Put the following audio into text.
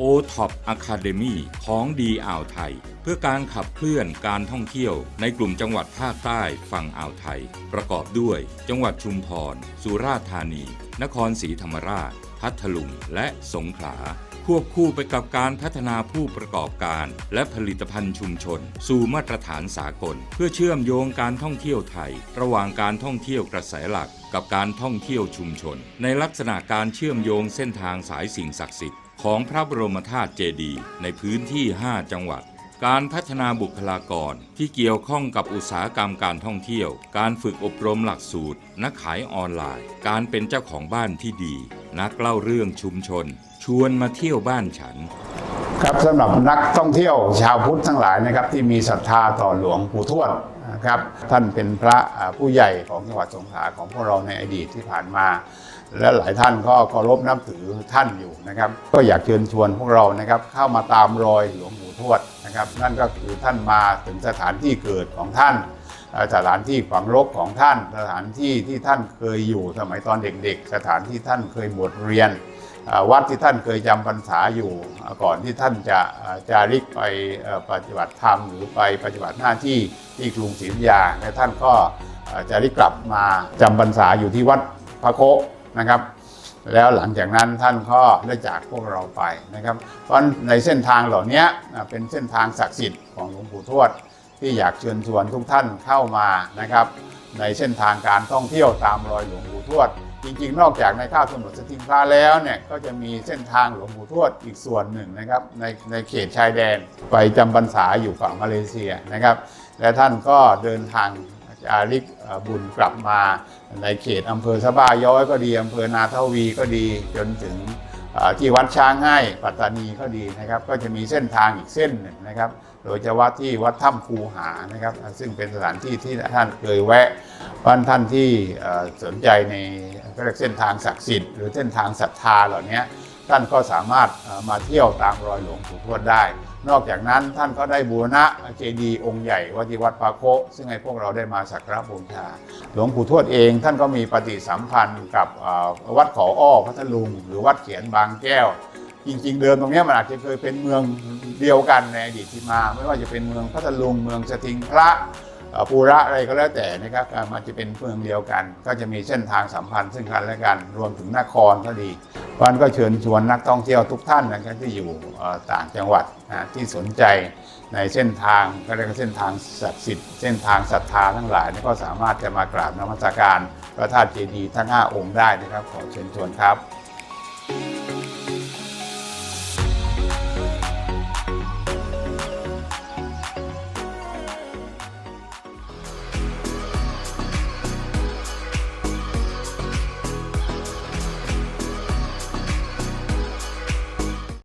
o t o p Academy ของดีอ่าวไทย เพื่อการขับเคลื่อนการท่องเที่ยวในกลุ่มจังหวัดภาคใต้ฝั่งอ่าวไทย ประกอบด้วย จังหวัดชุมพร สุราษฎร์ธานี นครศรีธรรมราช พัทลุง และสงขลาควบคู่ไปกับการพัฒนาผู้ประกอบการ และผลิตภัณฑ์ชุมชน สู่มาตรฐานสากล เพื่อเชื่อมโยงการท่องเที่ยวไทย ระหว่างการท่องเที่ยวกระแสหลัก กับการท่องเที่ยวชุมชน ในลักษณะการเชื่อมโยงเส้นทางสายสิ่งศักดิ์สิทธิ์ ของพระบรมธาตุเจดีย์ในพื้นที่ 5 จังหวัด การพัฒนาบุคลากรที่เกี่ยวข้องกับอุตสาหกรรมการท่องเที่ยว การฝึกอบรมหลักสูตร นักขายออนไลน์ การเป็นเจ้าของบ้านที่ดี นักเล่าเรื่องชุมชน ชวนมาเที่ยวบ้านฉันครับสำหรับนักท่องเที่ยวชาวพุทธทั้งหลายนะครับที่มีศรัทธาต่อหลวงปู่ทวด นะครับ ท่านเป็นพระผู้ใหญ่ของจังหวัดสงขลาของพวกเราในอดีตที่ผ่านมา และหลายท่านก็เคารพนับถือท่านอยู่นะครับ ก็อยากเชิญชวนพวกเรานะครับเข้ามาตามรอยหลวงปู่ทวดนะครับ นั่นก็คือท่านมาถึงสถานที่เกิดของท่านสถานที่ฝังรกของท่าน สถานที่ที่ท่านเคยอยู่สมัยตอนเด็กๆ สถานที่ท่านเคยบวชเรียน วัดที่ท่านเคยจำพรรษาอยู่ก่อนที่ท่านจะจาริกไปปฏิบัติธรรมหรือไปปฏิบัติหน้าที่ที่กรุงศรีอยุธยาและท่านก็จาริกกลับมาจำพรรษาอยู่ที่วัดพระโคนะครับ แล้วหลังจากนั้นท่านก็ได้จากพวกเราไปนะครับ เพราะในเส้นทางเหล่านี้เป็นเส้นทางศักดิ์สิทธิ์ของหลวงปู่ทวดที่อยากเชิญชวนทุกท่านเข้ามานะครับ ในเส้นทางการท่องเที่ยวตามรอยหลวงปู่ทวด จริงๆ นอกจากในข้าวสมุทรสติงพระแล้วเนี่ยก็จะมีเส้นทางหลวงปู่ทวดอีกส่วนหนึ่งนะครับในในเขตชายแดนไปจำพรรษาอยู่ฝั่งมาเลเซียนะครับ และท่านก็เดินทางจาริกบุญกลับมาในเขตอำเภอสะบ้าย้อยก็ดีอำเภอนาทวีก็ดีจนถึง ที่วัดช้างให้ปัตตานีก็ดีนะครับ ก็จะมีเส้นทางอีกเส้นหนึ่งนะครับ โดยเฉพาะที่วัดถ้ำคูหานะครับ ซึ่งเป็นสถานที่ที่ท่านเคยแวะบ้านท่านที่สนใจในเรียกเส้นทางศักดิ์สิทธิ์หรือเส้นทางศรัทธาเหล่านี้ ท่านก็สามารถมาเที่ยวตามรอยหลวงปู่ทวดได้ นอกจากนั้นท่านก็ได้บูรณะเจดีย์องค์ใหญ่วัดที่วัดปาโคซึ่งให้พวกเราได้มาสักการะบูชาหลวงปู่ทวดเองท่านก็มีปฏิสัมพันธ์กับวัดขออ้อพัทลุง หรือวัดเขียนบางแก้ว จริงๆ เดิมตรงนี้มันอาจจะเคยเป็นเมืองเดียวกันในอดีตที่มา ไม่ว่าจะเป็นเมืองพัทลุงเมืองสถิงพระปูระอะไรก็แล้วแต่นะครับอามันจะเป็นเมืองเดียวกัน ก็จะมีเส้นทางสัมพันธ์ซึ่งกันและกัน รวมถึงนครก็ดี วันก็เชิญชวนนักท่องเที่ยวทุกท่านนะครับที่อยู่ต่างจังหวัดนะที่สนใจในเส้นทางก็เรียกเส้นทางศักดิ์สิทธิ์เส้นทางศรัทธาทั้งหลายเนี่ยก็สามารถจะมากราบนมัสการพระธาตุเจดีย์ทั้ง 5 องค์ได้นะครับขอเชิญชวนครับ